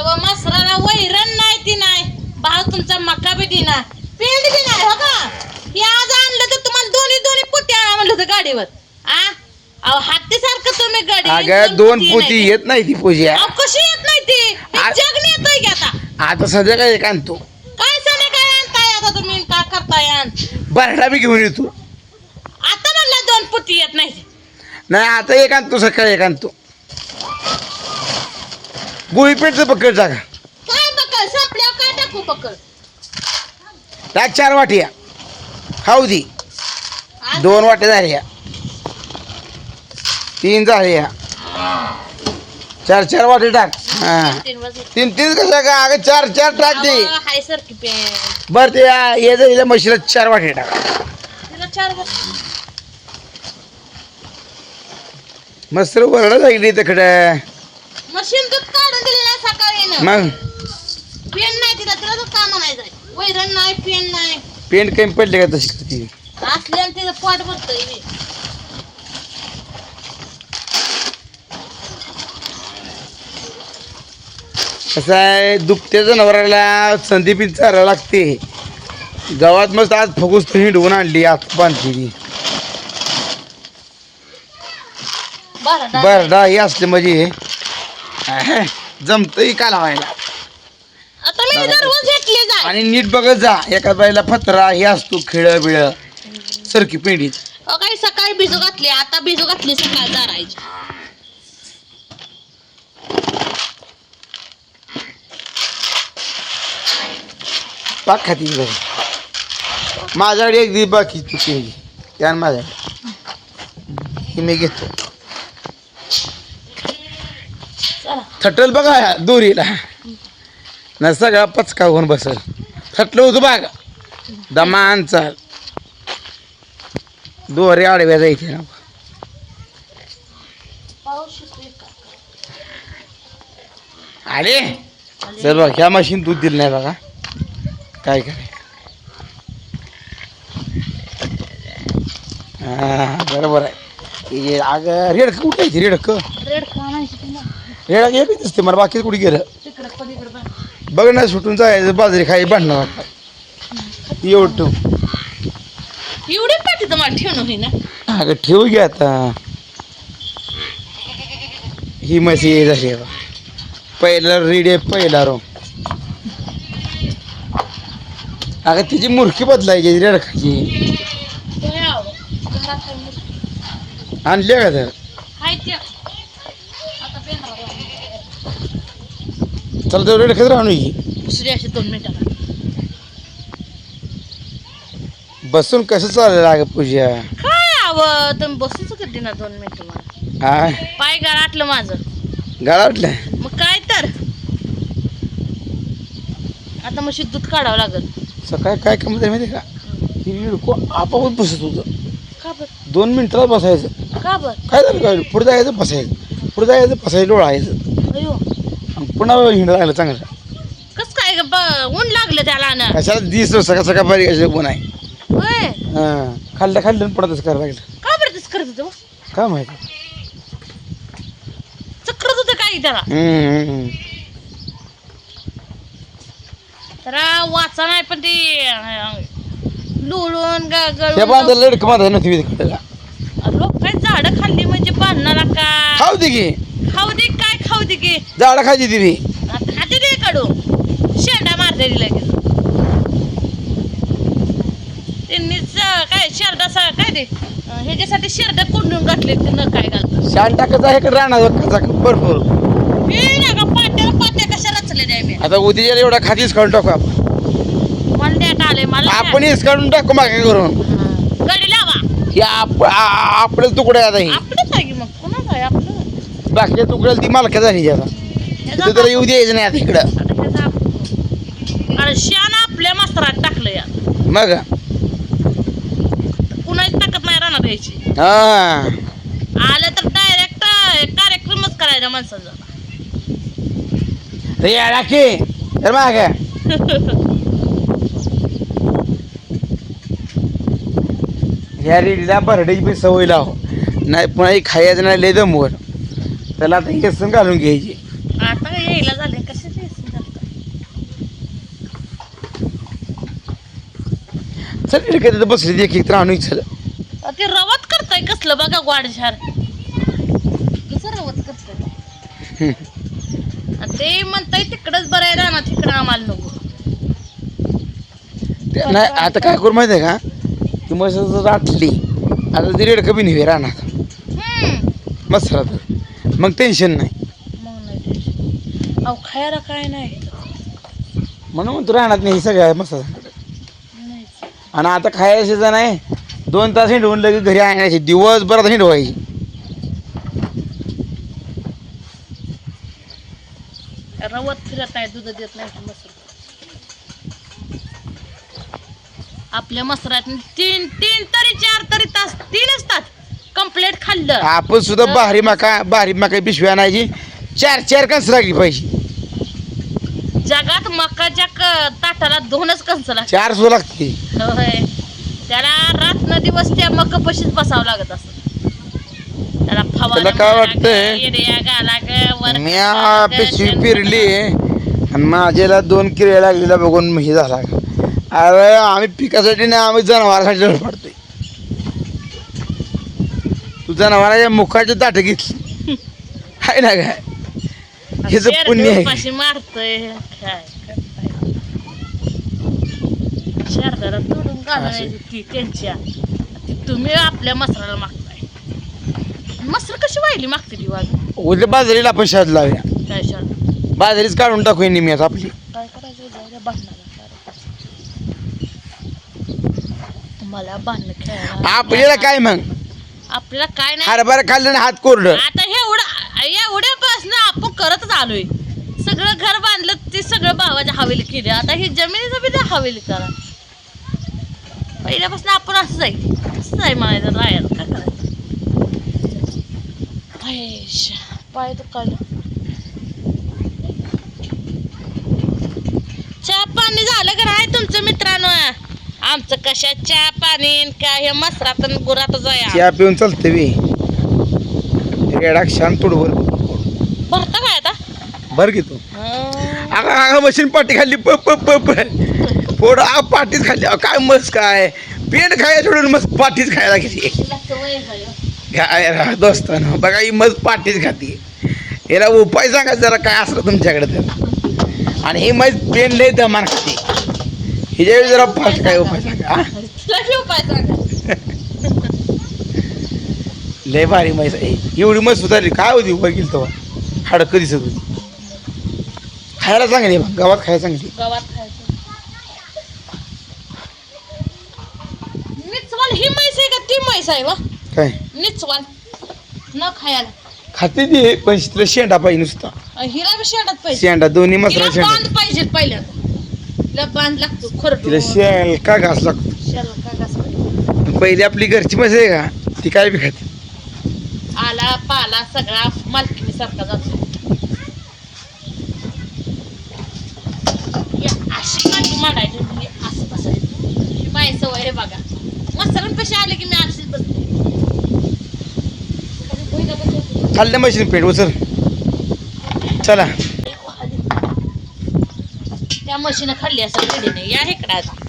अव मसराला वैरण नाही ती नाही. भाव तुमचा मका बी दिना. पेंड बी नाही हो का? हे आज आणलं तर तुम्हाला दोन्ही दोन्ही पोती आणा म्हणलं होतं गाडीवर. आ? अहो हत्तीसारखं तुम्ही गाडी अगं दोन पोती. येत नाही ती पूजा. अहो कशी येत नाही ती? हे आ- जग नेतोय की आता. आता सध्या काय एक आणतो? काय सने काय आणताय आता तुम्ही? काय करताय आण? बरडा बी घेऊन येतो. आता म्हणला दोन पोती येत नाही. नाही आता एक आणतो सकाळी एक आणतो. गुळी पेटचं पकड जागा. काय पकड? संपल्यावर काय टाकू पकड? त्या चार वाट्या. खाऊ दे. आज दोन वाट्या झाल्या. तीन झाल्या. चार चार वाटे टाक. हा. तीन वाजले. तीन तीन कसं का? अगं चार चार टाक दे. अहो, हाय सर की पेन. बरं ते या- ये जाईल म्हशीला चार वाटे टाक. तिला चार वाजले. मस्त वरडा जाईल तिकडं. मशीन दूध काढून सकाळी मग? पेन नाही तिला तिला तर काम नाही वैरण नाही पेन नाही. पेंट कमी पडले का तशी करते असल्यानं तिचं पोट भरतंय बी. कसं आहे दुभत्या जनावराला संधी पिन चारायला लागते. गावात मस्त आज फगूस हिंडवून आणली आत बांधली बरं दा- हे असले म्हणजे जमतही का लावायला? आता मी दररोज घेतली जाय. आणि नीट बघत जा एका बाईला फतरा हे असतो खेळ बिळ सरकी अहो, काही सकाळी भिजू घातली आता भिजू घातली सकाळ दारायची पाक खाती बघ माझ्याकडे एक दी बाकी तू केली त्या माझ्याकडे. ही मी घेतो चला थटल बघा ह्या दोरीला. ना सगळा पचका होऊन बसल. थटलं होतं बघा. दमान चाल. आडव्या जायचे ना. अरे चल बघ ह्या मशीन दूध दिलं नाही बघा. काय काय हा बरोबर आहे. अगं रेडकं कुठे आहे रेडकं? रेडक एकच असते मला बाकी कुठे गेलं बघ. ना सुटून जायचं बाजरी खाई भांडणार एवढं एवढी पाठी अगं ठेवू घ्या आता ही म्हशी हे झाली आहे बघ. पहिला रेडी आहे पहिला रो अगं तिची मुरकी. घरात आहे मुलं. आणली का तर हाय त्या आता पेंढरा चल तर रेडकच राहणू ही. दुसरी अशी दोन मिनिटाला बसून कसं चालेल अगं पूजा? काय हवं तुम्ही बसूच कधी ना दोन मिनिटं मला. हा? पाय गाठलं माझं. गाळा वाटलं मग काय तर? आता मग दूध काढावं लागल. सकाळी काय काम आहे माहिती आहे का? ही रेडको आपापच बसत होतं. का बर? दोन मिनिटाला बसायचं. का बर? काय झालं काय? पुढे जायचं बसायचं. पुढे जायचं बसायचं डोळायचं पुन्हा हिंड लागलं चांगलं? कस काय ग ब- ऊन लागलं त्याला ना. कशाला दिसतो सकाळ सकाळ बारीक असं ऊन आहे. होय. हां खाल्लं खाल्लं पडतच करायला लागलं. का बरं तसं करत होतं? काय माहिती? चक्रच होतं काही त्याला? हम्म, हम्म, हम्म. तर वाचा नाही पण ते अं, लुळून ग- गळून लडकं नव्हती तिकडे. लोक काय झाडं खाल्ली म्हणजे बांधणार का? खाऊ दे की. खाऊ दे काय खाऊ दे की झाडं खायची दिली आता खाते दे काढू. शेंडा मारते लगेच. त्यांनीच अं, काय शेरडा सा- काय ते? अं, ह्याच्यासाठी शेरडा कोंडून घातले ते न काय घालतात. शान टाकायचं आहे का राहणार कचा भरपूर. मी ना का पाट्याला पाट्या कशा रचले नाही मी? आता उद्या एवढा खातीच खाऊन टाकू आपण. मला द्याट आले मला आपण हेच काढून टाकू मागे करून. गडी लावा. हे आप आ- आपलेच तुकडे आता हे. आपलंच आहे की मग? कुणाच आहे? आपलं बाकीच्या तुकड्याला ती मालक्या झाली आता ह्याचा तिथं तर येऊ द्यायचं नाही आता इकडं. आता आप- अरे शान आपल्या मास्तरात टाकलं या मग? कुणाच टाकत नाही राहणार यायची. हा. आलं तर डायरेक्ट कार्यक्रमच करायचा माणसाचा. रे याडा की तर माग. ह्या रेडीला बरड्याची पण सवय लाव. नाही पुन्हा ही खायचं नाही लय दमवर त्याला आता येसून घालून घ्यायची. आता काय यायला झाले कशाचे चल इकडे तिथं बसली ती एक एक तर आणू इच्छा ते रवत करताय कसलं बघा ग्वाडझार कसं रवत करताय? आणि ते म्हणताय तिकडच बरं आहे राहणार तिकडं आम्हाला नको. ते- नाही आता काय करू माहिती आहे का? ती मस्त राटली आता ती रेड कमी निघे राहणार हम्म. मस्त राहत मग टेन्शन नाही. मग नाही tension. अहो खायला काय नाही. म्हणून मग तू राहणार नाही सगळ्या मस्त. नाहीच. आणि आता खायचं सीजन आहे दोन तास हिंडवून लगेच घरी आणायचे. दिवसभरात हिंडवायची. रवत फिरत नाही दूध देत नाही मसर आपल्या मसरात तीन तीन तरी चार तरी तास तीनच तास कंप्लेट खाल्लं. आपण सुद्धा भारी मका भारी मका पिशवी आणायची चार चार कंस लागली पाहिजे. जगात मकाच्या क- ताटाला दोनच कंच लागतात. चार सुद्धा लागते. होय. त्याला रात्र दिवस त्या मकपशीच बसावं लागत असत. त्याला फवारा त्याला काय मारा वाटतंय? ग, युरिया घाला ग, वर मी घाला ग, पिशवी शेण फिरली आणि माझ्याला दोन किरे लागलेला बघून हे झाला. अरे आम्ही पिकासाठी नाही आम्ही जनावरासाठी लढ पडतोय. तू जनावराच्या मुखाचे ताट घेतली. आहे ना काय? हेच पुण्य आहे. मारतोय. काय करताय? शरदाला तोडून घालायची ती त्यांच्या. ती तुम्ही आपल्या मसराला मागताय. मसर कशी वाहिली मागते ती उद्या बाजरीला आपण लावूया. काय शरद बाजरीच काढून टाकूया निम्यात आपली. काय करायचं भांडणाला तुम्हाला भांडण खेळायला आपल्याला काय मग? आपल्याला काय नाही. हरभरा खाल्लं हात कोरडं. आता हे एवढं एवढ्यापासून आपण करतच आलोय. सगळं घर बांधलं ते सगळं भावाच्या हवेली केली. आता ही जमिनीचं बी त्या हवेली करा. पहिल्यापासून आपण असंच आहे असंच आहे म्हणायचं राहायला काय करायचं? ऐश, पाय दुखायला. चहा पाणी झालं का नाही तुमचं मित्रांनो? आमचं कशात चहा पाणी न काय हे मसरात न गुरातच आहे चहा पिऊन चालते बी. रेडा शांत तुडवर भरता काय आता? बर की तू. अगं अगं मशीन पाठी खाल्ली प प प प. पोडा आ, पाठीच खाल्ली. अहो, काय मस्त काय. पेंट खायला सोडून मस्त पाठीच खायला गेली. तिला सवय आहे हो. काय राहा दोस्तानं. बघा ही मस्त पाठीच खाती. याला उपाय सांगा जरा काय असलं तुमच्याकडे तर. आणि ही मस्त पेंट लय दमान खाते. हिच्या जरा फास्ट काय उपाय सांगा हा? तिला बी उपाय सांगा. लय भारी म्हैस आहे. एवढी मस्त उतरली काय होती उभं गेली तेव्हा? हाड कधी होती. खायला चांगली बा, गावात खायला चांगली निचवाल ही म्हैस आहे का ती म्हैस आहे वा? काय? निचवाल. न खायला. खाते ती पण तिला शेंडा पाहिजे नुसता. हिला बी शेंडात पाहिजे. शेंडा दोन्ही तिला मसरा शेंडा. बांध पाहिजे पहिल्यांदा तिला बांध लागतो खरं तिला शेल का घास लागतो. का घास. पहिली आपली घरची म्हैस आहे का? ती काय बी खाते आला पाला सगळा मालकीनी सारखा जातो. हे अशी मांडी मांडायची हे असं बसायचं ही सवय रे बघा. मस्तरांपाशी आले की मी अशीच बसते कधी पहिलं बसते. खाल्ल्या मशीन पेंट उचल. चला. मशीन खाल्ली असं नाही. या इकडं